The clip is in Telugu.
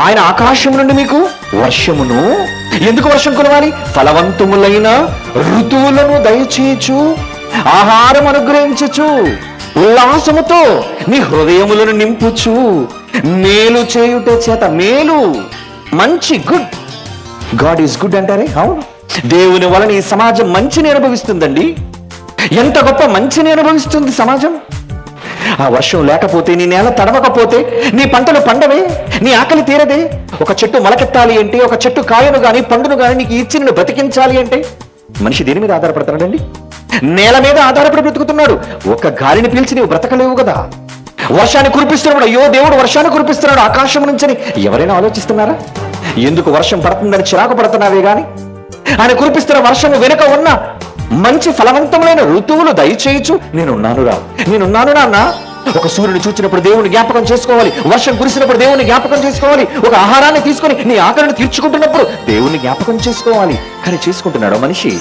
ఆయన ఆకాశం నుండి మీకు వర్షమును. ఎందుకు వర్షం కురవాలి? ఫలవంతములైన ఋతువులను దయచేయచ్చు ఆహారం అనుగ్రహించచ్చు ఉల్లాసముతో నీ హృదయములను నింపుచు మేలు చేయుట చేత మేలు. మంచి గుడ్. గాడ్ ఈస్ గుడ్ అంటారే? అవును. దేవుని వలన ఈ సమాజం మంచిని అనుభవిస్తుందండి. ఎంత గొప్ప మంచిని అనుభవిస్తుంది సమాజం? ఆ వర్షం లేకపోతే నీ నేల తడవకపోతే నీ పంటలు పండవే నీ ఆకలి తీరదే. ఒక చెట్టు మొలకెత్తాలి అంటే ఒక చెట్టు కాయను గాని పండును గాని నీకు ఇచ్చి నిన్ను బ్రతికించాలి అంటే మనిషి దేని మీద ఆధారపడతాడండి? నేల మీద ఆధారపడి బ్రతుకుతున్నాడు. ఒక గాలిని పీల్చి నీవు బ్రతకలేవు కదా. వర్షాన్ని కురిపిస్తున్నాడు అయ్యో దేవుడు వర్షాన్ని కురిపిస్తున్నాడు ఆకాశం నుంచని ఎవరైనా ఆలోచిస్తున్నారా? ఎందుకు వర్షం పడుతుందని చిరాకు పడుతున్నావే గాని? ఆయన కురిపిస్తున్న వర్షము వెనుక ఉన్న మంచి ఫలవంతములైన ఋతువులు దయచేయచ్చు నేనున్నాను రా నేనున్నాను నాన్న ఒక సూర్యుని చూచినప్పుడు దేవుని జ్ఞాపకం చేసుకోవాలి. వర్షం కురిసినప్పుడు దేవుని జ్ఞాపకం చేసుకోవాలి. ఒక ఆహారాన్ని తీసుకొని నీ ఆకలిని తీర్చుకుంటున్నప్పుడు దేవుని జ్ఞాపకం చేసుకోవాలి. కానీ చేసుకుంటున్నాడు మనిషి?